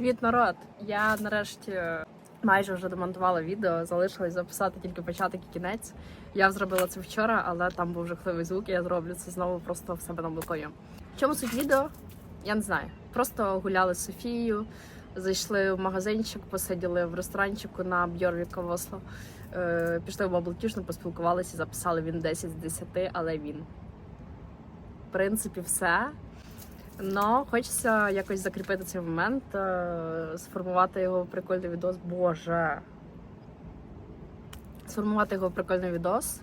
Привіт, народ! Я нарешті майже вже демонтувала відео, залишилось записати тільки початок і кінець. Я зробила це вчора, але там був жахливий звук, і я зроблю це знову просто в себе на балконі. В чому суть відео? Я не знаю. Просто гуляли з Софією, зайшли в магазинчик, посиділи в ресторанчику на Бьорвіка в Осло. Е, пішли в Баблтішну, поспілкувалися, записали він 10 з 10, але він. В принципі, все. Но хочеться якось закріпити цей момент, е, сформувати його в прикольний відос. Боже. Сформувати його в прикольний відос.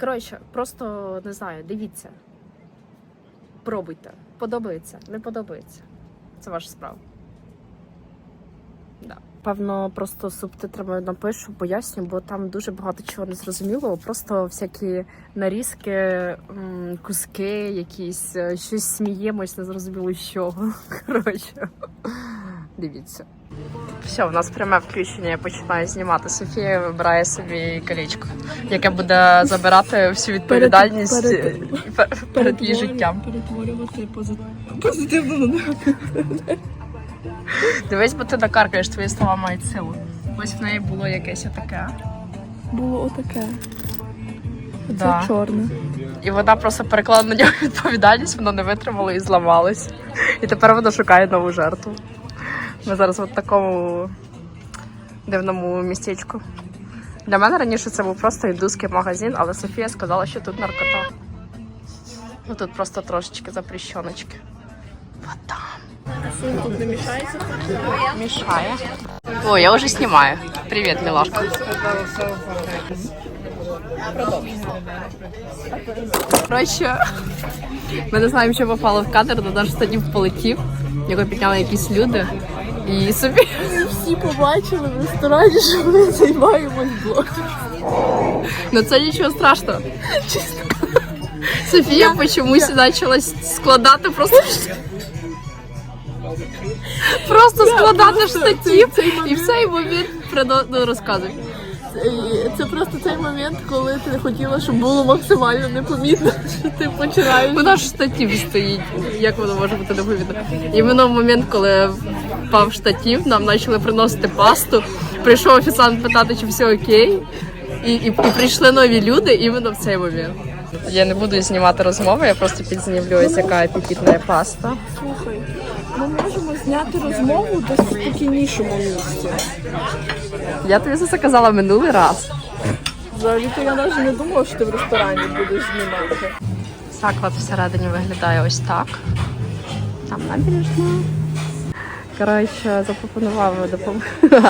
Коротше, просто не знаю, дивіться. Пробуйте. Подобається, не подобається. Це ваша справа. Да. Певно, просто субтитрами напишу, поясню, бо там дуже багато чого не зрозуміло. Просто всякі нарізки, куски, якісь е, щось сміємось, не зрозуміло з чого. Коротше, дивіться. Все, у нас пряме включення. Я починаю знімати. Софія вибирає собі колечко, яке буде забирати всю відповідальність перед- е, пер- перед її життям. Перетворювати позитивно Дивись, бо ти накаркаєш, твої слова мають силу. Ось в неї було якесь таке. було отаке. Це Да. чорне. І вона просто переклала на нього відповідальність, воно не витримало і зламалось. І тепер вона шукає нову жертву. Ми зараз в такому дивному містечку. Для мене раніше це був просто індуський магазин, але Софія сказала, що тут наркота. Ну тут просто трошечки запрещеночки. Вот там. Тут не мішається. Мешає. О, я уже снимаю. Привет, милашка. Коротше, ми не знаємо, що попало в кадр, але наш штанів полетів. Його підняли якісь люди. І собі. Всі побачили в ресторані, що ми займаємось блогом. Ну це нічого страшного. Софія почомусь почала складати просто. Просто складати штатів і в цей момент ну, розказуй. Це, це просто цей момент, коли ти хотіла, щоб було максимально непомітно, що ти починаєш. Вона ж штатів стоїть. Як воно може бути непомітно? Іменно в момент, коли впав штатів, нам почали приносити пасту. Прийшов офіціант питати, чи все окей. І, і, і прийшли нові люди іменно в цей момент. Я не буду знімати розмови, я просто підзнімлю ось яка апетитна паста. Слухай, ми можемо зняти розмову в спокійнішому місці. Я тобі це казала минулий раз. Взагалі-то я навіть не думала, що ти в ресторані будеш знімати. Заклад всередині виглядає ось так. Там набережна. Коротше, запропонував допомогти.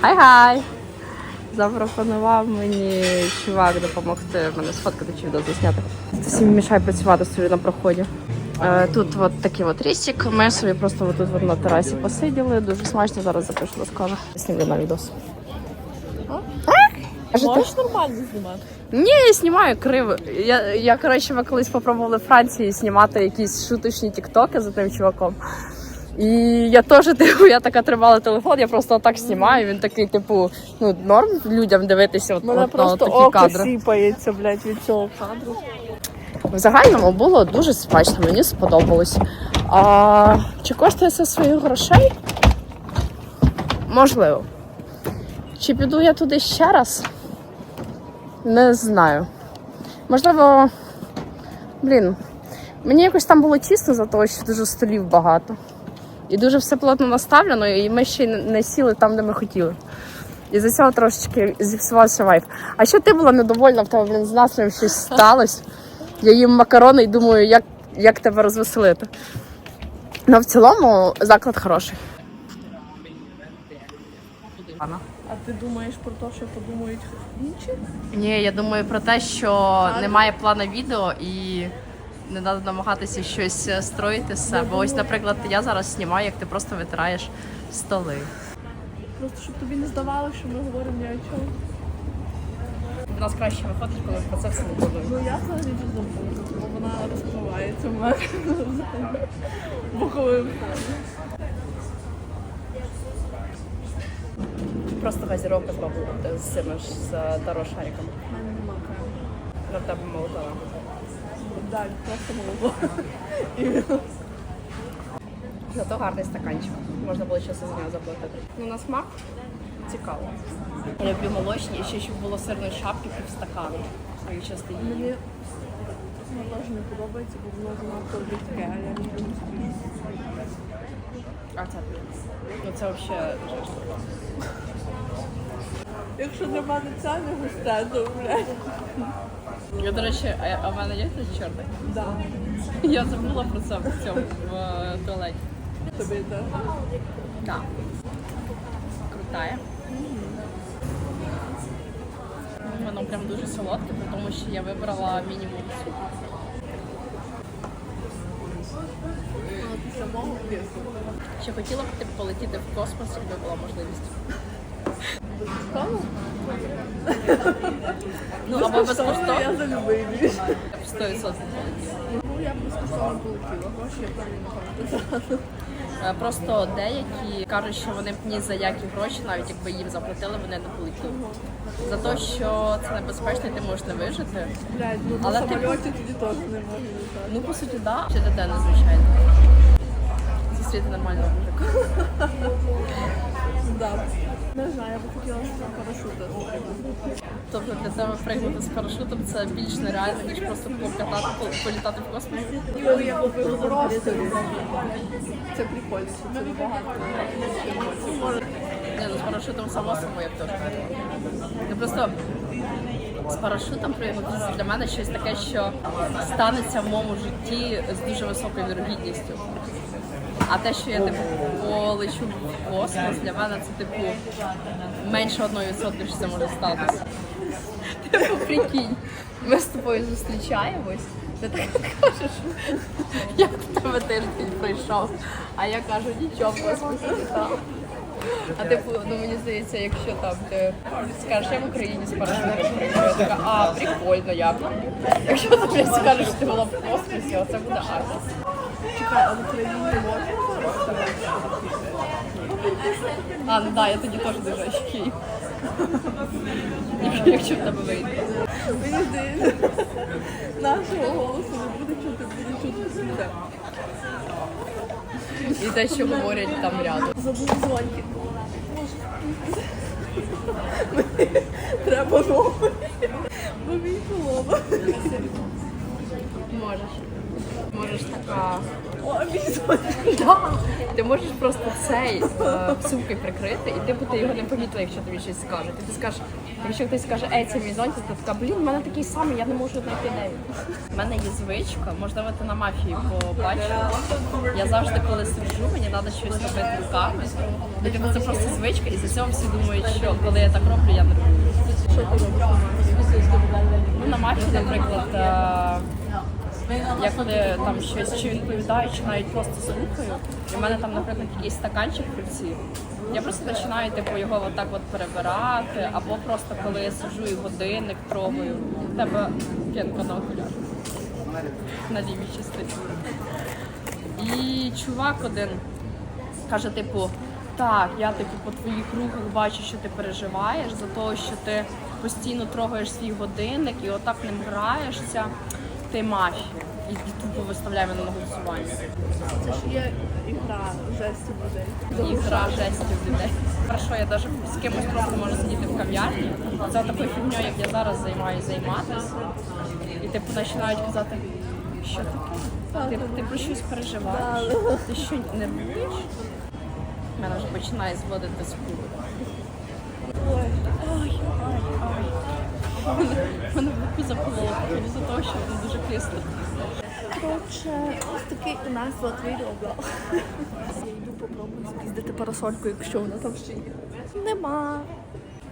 Хай-хай! Запропонував мені чувак допомогти мене сфоткати чи відео засняти. Всім мішає працювати собі на проході. Е, Тут от такий от рістик. Ми собі просто тут от на терасі посиділи. Дуже смачно зараз запишу, розкажу. Знімлю на відос. Можеш нормально знімати? Ні, я знімаю криво. Я, я коротше, ми колись попробували в Франції знімати якісь шуточні тіктоки за тим чуваком. І я теж, типу, я така тримала телефон, я просто отак знімаю. Він такий, типу, ну, норм людям дивитися от, Мене от, на просто такі око кадри. сіпається, блядь, від цього кадру. В загальному було дуже смачно, мені сподобалось. А, чи коштує це своїх грошей? Можливо. Чи піду я туди ще раз? Не знаю. Можливо, блін, мені якось там було тісно за того, що дуже столів багато. І дуже все плотно наставлено, і ми ще й не сіли там, де ми хотіли. І за цього трошечки зіпсувався вайб. А що ти була недовольна, в тебе, блін, з настроєм щось сталося? Я їм макарони і думаю, як, як тебе розвеселити. Ну, в цілому заклад хороший. А ти думаєш про те, що подумають інші? Ні, я думаю про те, що немає плану відео і не треба намагатися щось е, строїти з себе. Ось, наприклад, я зараз знімаю, як ти просто витираєш столи. Просто щоб тобі не здавалося, що ми говоримо ні о чому. У нас краще виходить, коли про це все не буде. Ну я взагалі не забула, бо вона розпливається в мене боковим фоном. Просто газіровка зроблена з цими ж з тарошариками. У мене нема крему. На тебе молока. Далі, просто молоко. Зато гарний стаканчик. Можна було часу за нього заплатити. Ну, на смак цікаво. Я люблю молочні і ще щоб було сирної шапки пів стакану. Мої часто її. Мені теж не подобається, бо воно занадто рідке, а я люблю А це ну це взагалі жесть. Якщо для мене це не густе, то блядь. Я, до речі, а, а в мене є тут чорний? Да. Я забула про це в цьому в е, туалеті. Тобі теж. Так. Крутая. Воно прям дуже солодке, тому що я вибрала мінімум цукру. Ще хотіла б типу, полетіти в космос, якби була можливість. Ну, або безкоштовно. Я за любий більш. Я б 100% полетіла. Ну, я безкоштовно полетіла. Гроші я правильно не пам'ятаю. Е, Просто деякі кажуть, що вони б ні за які гроші, навіть якби їм заплатили, вони не полетіли. За те, що це небезпечно, і ти можеш не вижити. Блядь, ну Але на ти- самольоті тоді теж не можу літати. Ну, по суті, так. Да. Чи дитина, звичайно. Зустріти нормального мужика. Да. Не знаю, я б хотіла парашути спробувати. Тобто для тебе пригнути з парашутом це більш нереально, ніж просто покатати, політати в космос. Ну, я просто Це прикольно, це багато Ні, ну з парашутом само собою як теж. Ну просто з парашутом пригнутися для мене щось таке, що станеться в моєму житті з дуже високою вірогідністю. А те, що я типу полечу в космос, для мене це типу менше 1% що це може статися. Типу, прикинь, ми з тобою зустрічаємось, ти так кажеш, як в тебе тиждень пройшов, а я кажу, нічого, в космосі літав. А типу, ну мені здається, якщо там ти скажеш, я в Україні з парашутом прийшов, така, а прикольно, як. Якщо ти скажеш, що ти була в космосі, оце буде арт. А в Україні можна? А, ну да, я тоді теж дуже очікую. Якщо в тебе вийде. Мені здається, нашого голосу не буде чути, буде чути світе. І те, що говорять там рядом. Забув дзвонки. Треба новий. Бо мій поломав. Можеш. Можеш така. О. Да. Ти можеш просто цей е, прикрити, і типу ти його не помітила, якщо тобі щось скаже. Ти, ти скажеш, якщо хтось скаже, ей, це мій зонтик, ти така, блін, в мене такий самий, я не можу знайти він. У мене є звичка, можливо, ти на мафії побачила. Я завжди, коли сиджу, мені треба щось робити руками. І типу це просто звичка, і за цього всі думають, що коли я так роблю, я нервую. Що ти робиш? Ну, на мафі, наприклад, е, я коли там щось чи відповідаю, чи навіть просто слухаю, і в мене там, наприклад, якийсь стаканчик в я просто починаю типу, його отак от перебирати, або просто коли я сиджу і годинник трогаю, в тебе п'янка на окулярах. На лівій частині. І чувак один каже, типу, так, я типу по твоїх рухах бачу, що ти переживаєш за те, що ти постійно трогаєш свій годинник і отак ним граєшся, ти мафія. І, тупо виставляє мене на голосування. Це ж є ігра жесті людей. І гра жестів людей. Хорошо, я навіть з кимось просто можу сидіти в кав'ярні. За такою фігньою, як я зараз займаюся займатися. І типу починають казати, що таке? Ти, ти про щось переживаєш? Ти що нервуєш? Мене вже починає зводити скулу. Ой, Ой, ой, ой. Мене, в запалило, походу за того, що воно дуже кисло. коротше, ось такий у нас от відеоблог. Я йду попробую спіздити парасольку, якщо вона там ще є. Нема.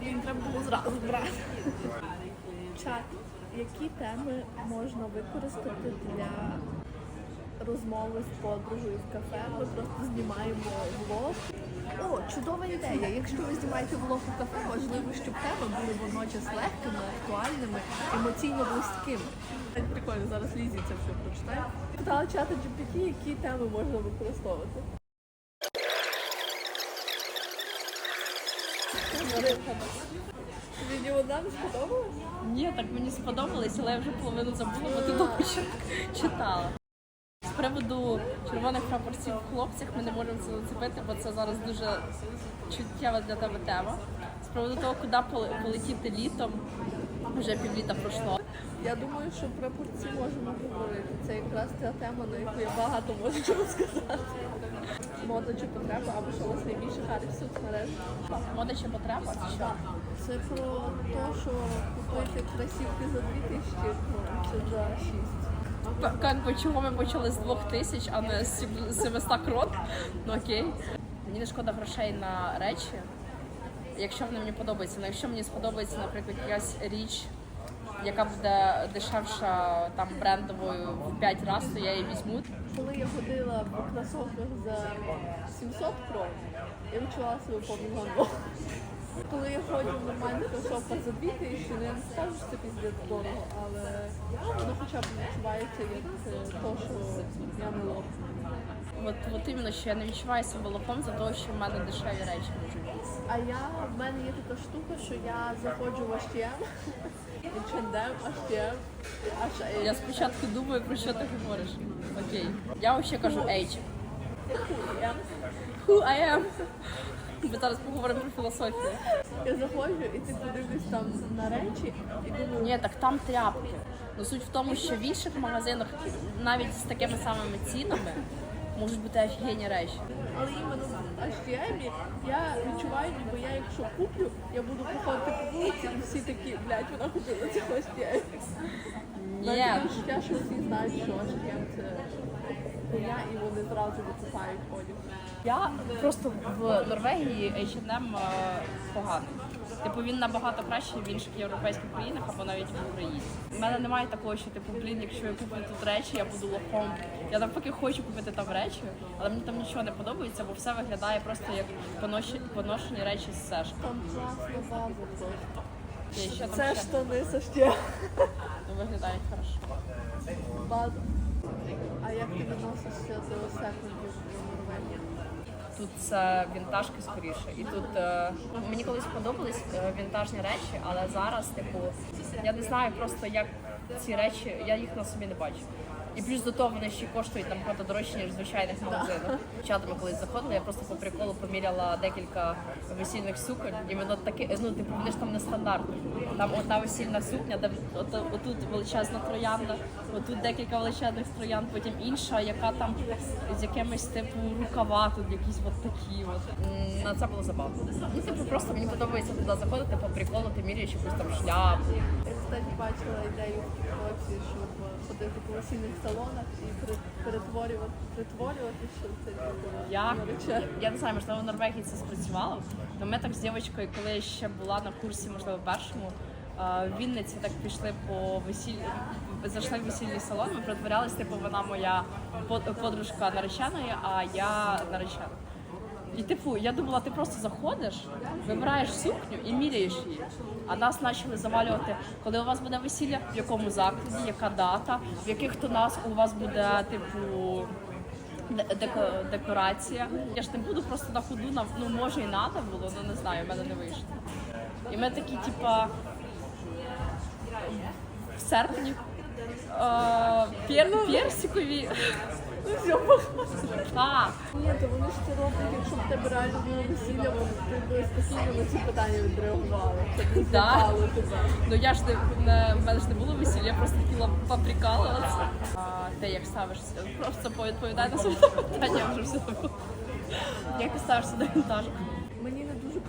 Їм треба було зразу брати. Чат, які теми можна використати для розмови з подругою в кафе? Ми просто знімаємо влог. О, чудова ідея. Якщо ви знімаєте влог у кафе, важливо, щоб теми були водночас легкими, актуальними, емоційно близькими. Так прикольно, зараз Лізі це все прочитає. Питала чата GPT, які теми можна використовувати. Відео нам сподобалось? Ні, так мені сподобалось, але я вже половину забула, бо ти довго читала. Приводу червоних прапорців в хлопцях ми не можемо це зацепити, бо це зараз дуже чуттєва для тебе тема. З приводу того, куди полетіти літом, вже півліта пройшло. Я думаю, що про порці можемо говорити. Це якраз та тема, на яку я багато можу чого сказати. Мода чи потреба, або що у вас найбільше харить соцмереж. Мода чи потреба? Чи що? Це про те, що купити кросівки за 2000 чи за 6. П- Как ми почали з двох тисяч, а не з 700 крон? Ну окей. Мені не шкода грошей на речі, якщо вони мені подобаються. Ну якщо мені сподобається, наприклад, якась річ, яка буде дешевша там брендовою в 5 разів, то я її візьму. Коли я ходила в кросовках за 700 крон, я відчувала себе повним гандон. Коли я ходжу в нормальних кросовках за 2000, ну я не скажу, що це піздець дорого, але воно хоча б відчувається як е, то, що я не лоб. От, от іменно, що я не відчуваю себе за те, що в мене дешеві речі можуть бути. А я в мене є така штука, що я заходжу в H&M, H&M, H&M, H&M. Я спочатку думаю, про що ти говориш. Окей. Я взагалі кажу H. Who I am. Ми зараз поговоримо про філософію. Я заходжу і типу дивлюсь там на речі і думаю, Ні, так там тряпки. Ну суть в тому, що в інших магазинах навіть з такими самими цінами можуть бути офігенні речі. але іменно в H&M я відчуваю, ніби я якщо куплю, я буду проходити по вулиці і всі такі, блядь, вона купила в H&M. Навіть відчуття, що всі знають, що це хуйня, і вони зразу викупають одяг. я просто в Норвегії H&M е, поганий. Типу він набагато кращий в інших європейських країнах або навіть в Україні. У мене немає такого, що типу, блін, якщо я куплю тут речі, я буду лохом. Я навпаки хочу купити там речі, але мені там нічого не подобається, бо все виглядає просто як поношені, поношені речі з Сеш. Там класна база Це штани. Ну, виглядають хорошо. База. А як ти відносишся до секундів в Норвегії? Тут це вінтажки скоріше. І тут е, мені колись подобались е, вінтажні речі, але зараз, типу, я не знаю просто як ці речі, я їх на собі не бачу. І плюс до того вони ще коштують там багато дорожче, ніж звичайних магазинах. Дівчатами колись заходили, я просто по приколу поміряла декілька весільних суконь, і воно таке, ну типу, вони ж там не стандартні. Там одна весільна сукня, де от, отут величезна троянда, отут декілька величезних троянд, потім інша, яка там з якимись типу рукава, тут якісь от такі. От. На це було забавно. Ну, типу, просто мені подобається туди заходити по приколу, ти міряєш якусь там шляпу. Я, кстати, бачила ідею в Тіктоці, щоб ходити по весільних салонах і пере- перетворювати, притворювати, що це типу, Я, я не знаю, можливо, в Норвегії це спрацювало. Але ми так з дівчинкою, коли я ще була на курсі, можливо, першому, в Вінниці так пішли по весіллю, зайшли в весільний салон, ми притворялись, типу, вона моя под- подружка нареченої, а я наречена. І типу, я думала, ти просто заходиш, вибираєш сукню і міряєш її. А нас почали завалювати, коли у вас буде весілля, в якому закладі, яка дата, в яких то нас у вас буде, типу, декорація. Я ж не буду просто на ходу, на, ну може і треба було, ну не знаю, в мене не вийшло. І ми такі, типа, в серпні е. Так. Ні, то вони ж це роблять, якщо б тебе реально було весілля, вони б спокійно на ці питання відреагували. Да. злякало тебе. Ну я ж не, не в мене ж не було весілля, я просто хотіла поприкалуватися. А ти як ставишся? Просто повідповідай на своє питання, я вже все. Як ти ставишся до вінтажу?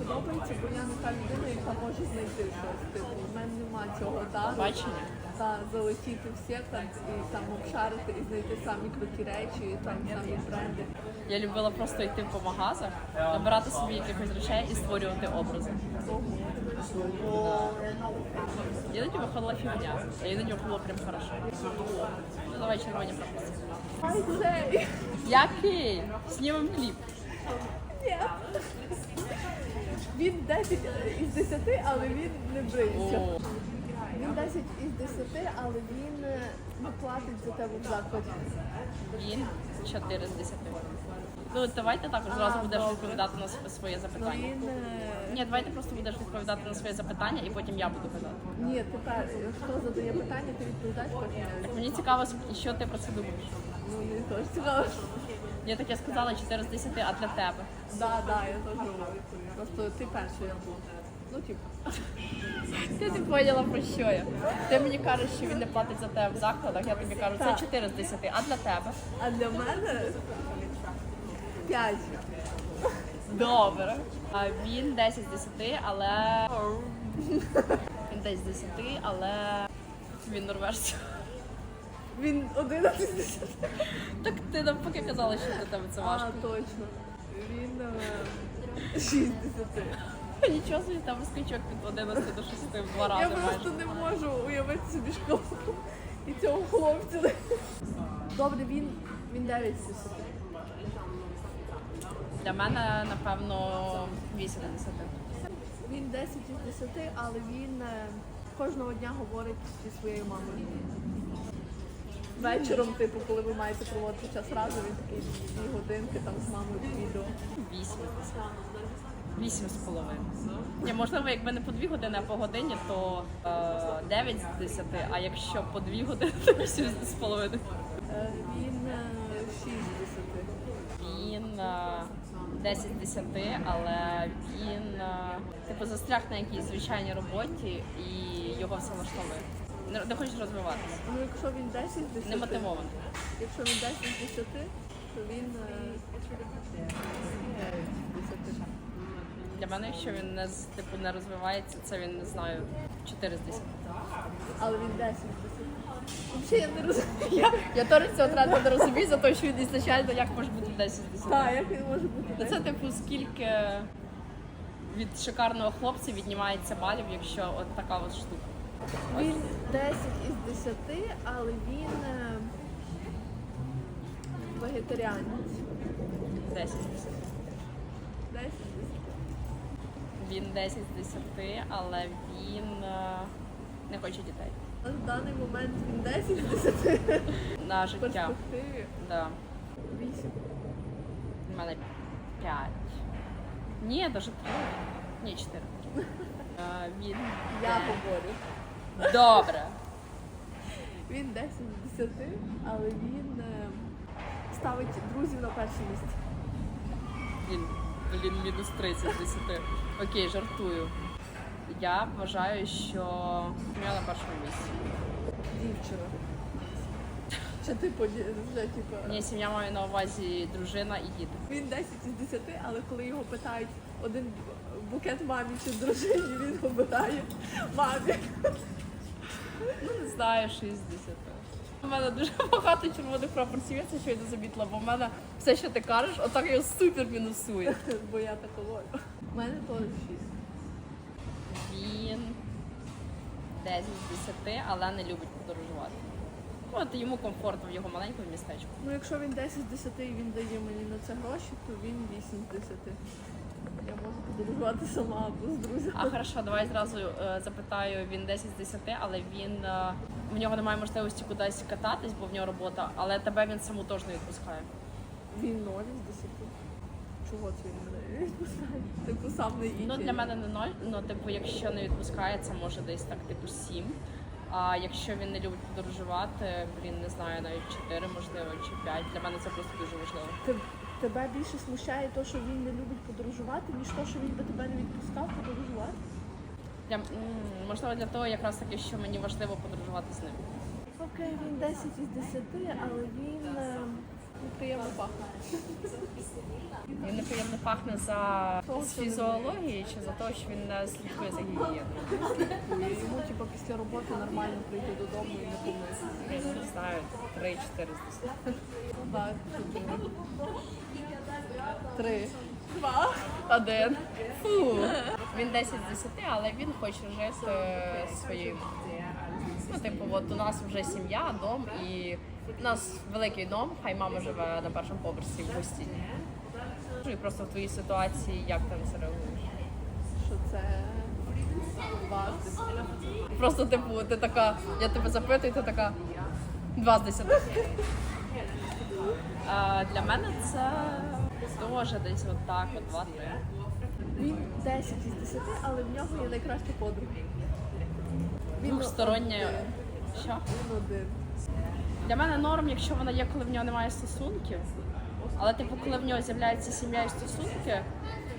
Подобається, бо я не та людина, яка може знайти щось. Типу, в мене нема цього дару. Бачення? Та залетіти в секонд і там обшарити і знайти самі круті речі, і там самі бренди. Я любила просто йти по магазах, набирати собі якихось речей і створювати образи. Я Іноді виходила фігня, а іноді було прям хорошо. Ну давай червоні пропустимо. Який? Знімемо кліп. Ні. Він 10 із 10, але він не бриється. Він 10 із 10, але він не платить за тебе в закладі. він 4 з 10. Ну давайте також зразу будеш відповідати на своє Ну запитання. він. е, Ні, давайте просто будеш відповідати на своє запитання, і потім я буду казати. Ні, тепер, хто задає питання, ти відповідаєш потім. я Так мені цікаво, що ти про це думаєш. Ну, мені теж цікаво. Я таке сказала 4 з 10, а для тебе. Да, да, я теж говорю. Просто ти перший я був. Ну, типу. Ти не поняла про що я. Ти мені кажеш, що він не платить за тебе в закладах, я тобі кажу, це Так. 4 з 10, а для тебе? А для мене п'ять. Добре. А він 10 з 10, але. Він 10 з 10, але він норвежець. Він 11 з 10. Так ти навпаки казала, що для тебе це важко. А, точно. Він е, 6 з 10. Нічого собі там скачок від 11 до 6 в два рази Я майже. просто не можу уявити собі школу і цього хлопця. Добре, він, він 9 з 10. Для мене, напевно, 8 на 10. Він 10 із 10, але він е, кожного дня говорить зі своєю мамою. Вечором, типу, коли ви маєте проводити час разом, він такий дві годинки там з мамою по відео. 8 з 10. 8 з половиною. Ні, можливо, якби не по 2 години, а по годині, то е, з 10, а якщо по 2 години, то 8 з половиною. Е, Він е, 6 з 10. Він 10 з 10, але він типу застряг на якійсь звичайній роботі і його все влаштовує. Не, не хоче розвиватися. Ну, якщо він 10 з 10, Не мотивований. якщо він 10 з 10, то він е, 9 з 10. Для мене, якщо він не з- типу не розвивається, це він не знаю 4 з 10. Але він 10 з 10. Взагалі я не розумію. Я, я теж цього тренда не розумію за те, що він ізначально як може бути 10 з 10. Так, як він може бути Ну, 10? Це типу скільки від шикарного хлопця віднімається балів, якщо от така от штука. Він 10 із 10, але він е, вегетаріанець. 10 з 10. 10 із 10. Він 10 з 10, але він е, не хоче дітей. На даний момент він 10 з 10. На В життя. перспективі Да. 8. У мене 5. Ні, навіть 3. Ні, 4. Е, він. Я говорю. Добре. Він 10 з 10, але він е, ставить друзів на перше місце. Він, блін, мінус 30 з 10. Окей, жартую. Я вважаю, що я на першому місці. Дівчина. Чи ти поді- вже типу. Ні, сім'я має на увазі дружина і діти. Він 10 із 10, але коли його питають один букет мамі чи дружині, він обирає мамі. Ну, не знаю, 6 з 10. У мене дуже багато червоних прапорців, я це щойно замітила, бо в мене все, що ти кажеш, отак його супер мінусує. Бо я так говорю. У мене теж 6. Він 10 з 10, але не любить подорожувати. От йому комфортно в його маленькому містечку. Ну, якщо він 10 з 10 і він дає мені на це гроші, то він 8 з 10. Я можу подорожувати сама або з друзями. А хорошо, давай зразу е, запитаю, він 10 з 10, але він е, в нього немає можливості кудись кататись, бо в нього робота, але тебе він саму теж не відпускає. Він 0 з 10. Чого це він не відпускає? Типу сам не їде. Ну для мене не ноль. Ну, типу, якщо не відпускає, це може десь так, типу, 7. А якщо він не любить подорожувати, блін, не знаю, навіть 4, можливо, чи 5. Для мене це просто дуже важливо. Те- Тебе більше смущає те, що він не любить подорожувати, ніж те, що він би тебе не відпускав подорожувати? Для, м, можливо, для того якраз таки, що мені важливо подорожувати з ним. Окей, він 10 із 10, але він е, неприємно пахне. Він неприємно пахне за з фізіології чи за те, що він не слідкує за гігієною. Йому, типу, після роботи нормально прийти додому і не помитися. Я не знаю, 3-4 з 10. Так. Три. Два. Один. Фу. Він 10 з 10, але він хоче жити своєю мамою. Ну, типу, от у нас вже сім'я, дом, і у нас великий дом, хай мама живе на першому поверсі в гостині. Ну, І просто в твоїй ситуації, як ти на це реагуєш? Що це два з 10. Просто, типу, ти така, я тебе запитую, ти така 2 з 10. А, для мене це Тоже десь отак, от два-три. Він 10 із 10, але в нього є найкраща подруга. Він Двохстороння. Що? Він один. Для мене норм, якщо вона є, коли в нього немає стосунків. Але, типу, коли в нього з'являється сім'я і стосунки,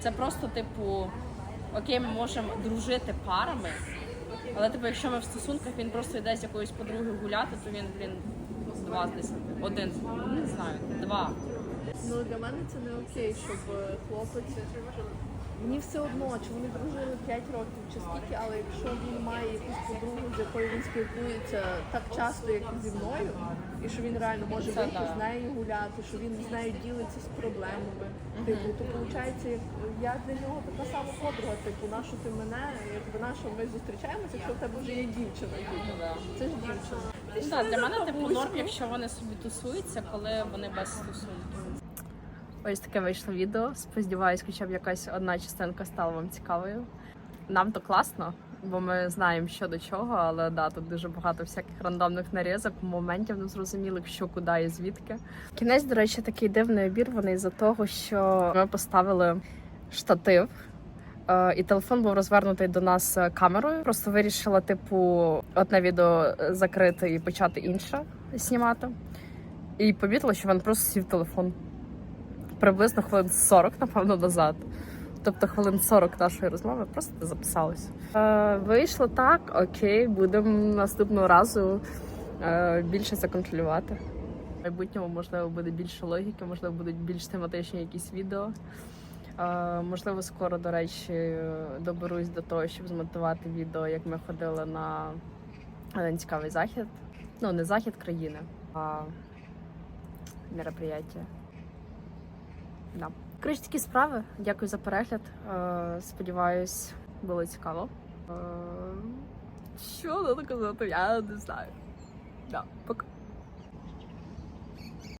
це просто, типу, окей, ми можемо дружити парами. Але, типу, якщо ми в стосунках, він просто йде з якоюсь подругою гуляти, то він, блін, два з десяти. Один, не знаю, два. Ну для мене це не окей, щоб е, хлопець. Мені все одно, чи вони дружили 5 років чи скільки, але якщо він має якусь подругу, з якою він спілкується так часто, як зі мною, і що він реально може вийти да. з нею гуляти, що він з нею ділиться з проблемами. Типу, то виходить, як я для нього така сама подруга, типу, нащо ти мене, якби нащо ми зустрічаємося, якщо в тебе вже є дівчина. Типу. Ну. Це ж дівчина. Ну, да, для мене типу норм, якщо вони собі тусуються, коли вони без стосунків. Ось таке вийшло відео. Сподіваюсь, хоча б якась одна частинка стала вам цікавою. Нам то класно, бо ми знаємо, що до чого, але да, тут дуже багато всяких рандомних нарізок, моментів незрозумілих, що куди і звідки. Кінець, до речі, такий дивний обірваний за того, що ми поставили штатив. е, І телефон був розвернутий до нас камерою. Просто вирішила, типу, одне відео закрити і почати інше знімати. І помітила, що він просто сів телефон. Приблизно хвилин 40, напевно, назад. Тобто хвилин 40 нашої розмови просто не записалось. Е, вийшло так, окей, будемо наступного разу е, більше це контролювати. В майбутньому, можливо, буде більше логіки, можливо, будуть більш тематичні якісь відео. Е, можливо, скоро, до речі, доберусь до того, щоб змонтувати відео, як ми ходили на один цікавий захід. Ну, не захід країни, а мероприятие. Да. Коротше, такі справи. Дякую за перегляд. Е, сподіваюсь, було цікаво. Е, що надо казати? Я не знаю. Да, пока.